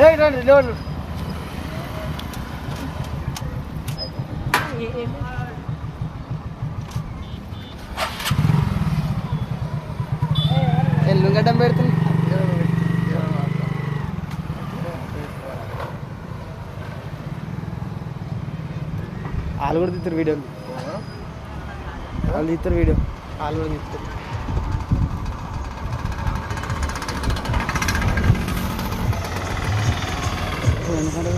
ఏయ్ రండి లేవండి ఎల్లుగడ్డం పెడుతుంది. వాళ్ళు కూడా తీస్తారు వీడియోలు. వాళ్ళు తీస్తారు వీడియో. వాళ్ళు కూడా తీస్తారు. ఎందుకంటే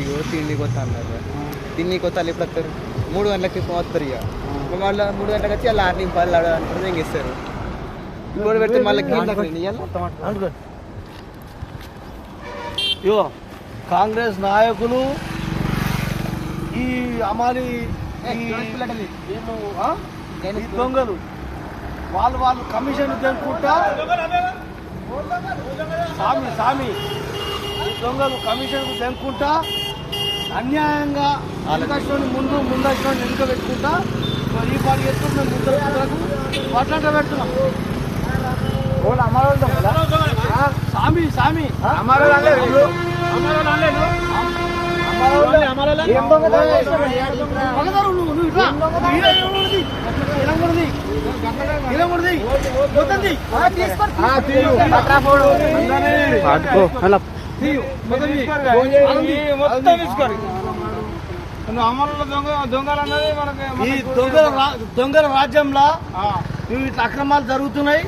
ఇగో తిండి కొత్త అన్నారు. తిండి కొత్త వాళ్ళు ఎప్పుడు వస్తారు? మూడు గంటలకి వస్తారు ఇక మళ్ళీ మూడు గంటలకు వచ్చి వాళ్ళు ఆరు నింపాలు అంటారు తెంగిస్తారు ఇంకోటి పెడితే మళ్ళీ ఇగో కాంగ్రెస్ నాయకులు ఈ అమాలి వీళ్ళు, దొంగలు. వాళ్ళు వాళ్ళు కమిషన్ తెంపుకుంటా సామి సామి. దొంగలు కమిషన్ తెంపుకుంటా అన్యాయంగా వెనకష్టోని ముందు ముందష్టోని వెనుక పెట్టుకుంటా. ఈ పని ఎత్తుకు మేము ముందు పట్లాంట పెడుతున్నాం. సామి సామి. మగదారు నువ్వు నువ్వు మొత్తం తీసుకోరు నువ్వు అమరుల దొంగ దొంగలు అన్నది మనకి ఈ దొంగల రా- దొంగల రాజ్యంలో ఇవి ఇట్లా అక్రమాలు జరుగుతున్నాయి.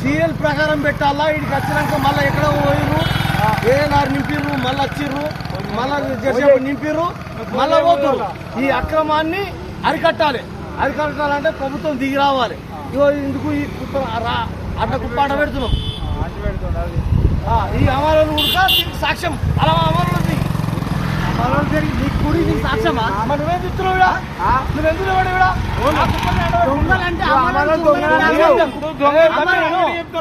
సీరియల్ ప్రకారం పెట్టాలా? ఇక్కడికి వచ్చినాక మళ్ళీ ఎక్కడ పోయిర్రు? ఏఎన్ఆర్ నింపిర్రు మళ్ళీ వచ్చిర్రు మళ్ళీ చేసేపు నింపిర్రు మళ్ళీ పోతుర్రు. ఈ అక్రమాన్ని అరికట్టాలి. అరికట్టాలంటే ప్రభుత్వం దిగి రావాలి. ఇగో ఇందుకు ఈ కుప్ప రా- అడ్డ కుప్ప పెడుతున్నాం. ఈ అమరులు కూడా సాక్ష్యం. అలా అమరులు అమరులు కుడి నీకు సాక్ష్యమా మరి నువ్వేం ఈడ? ఆ? కుప్పని ఆడ పెడుతున్నావు. దొంగలంటే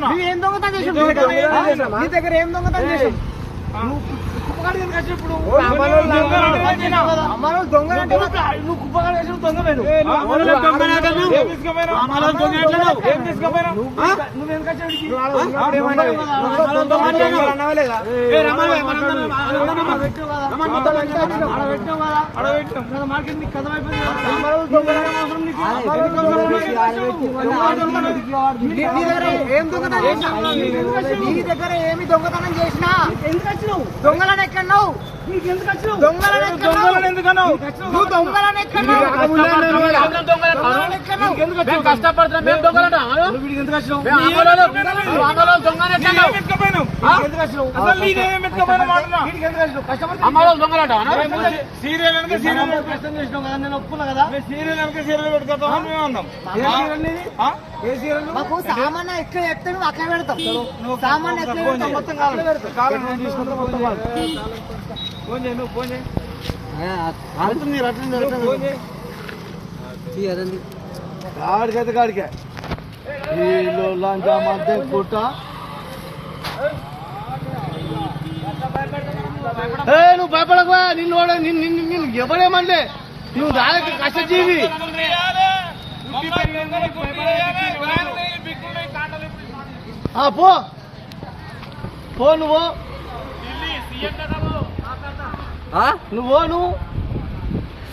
నువ్వు ఏం దొంగతనం చేసావు? నీ దగ్గర ఏం దొంగతనం చేసావు? నువ్వు కుప్పగాడి నువ్వు దొంగ- దొంగతనం? చేసినావు? నీ దగ్గర ఏమి దొంగతనం చేసినా? ఎందుకు వచ్చినావు? దొంగలను ఎక్కడున్నావు సీరియల్ సీరియల్ మేము సీరియల్ సీరియల్ పెట్టుకోతామని మాకు సామాన్ ఎక్కడ ఎత్తే నువ్వు అక్కడ పెడతాం సామాన్ ఎక్కడ మొత్తం పెడతాం మొత్తం కావాలి కాలం నేను తీసుకుంటా మొత్తం కావాలి ఫోన్ చేయి నువ్వు ఫోన్ చేయి. అవుతుంది మీరు అట్లనే జరుగుతుంది. ఫోన్ చేయి. కాడికైతే కాడికే వీళ్ళు మధ్య పుట్ట ఏ నువ్వు భయపడకపోయా నిన్ను నిన్ను ఎవడేమనలే నువ్వు దానికి కష్టజీవి. పో. పో నువ్వు. నువ్వు నువ్వు.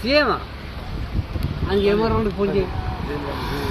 సీఎమా? అందుకేమో రెండు ఫోన్ చేయి.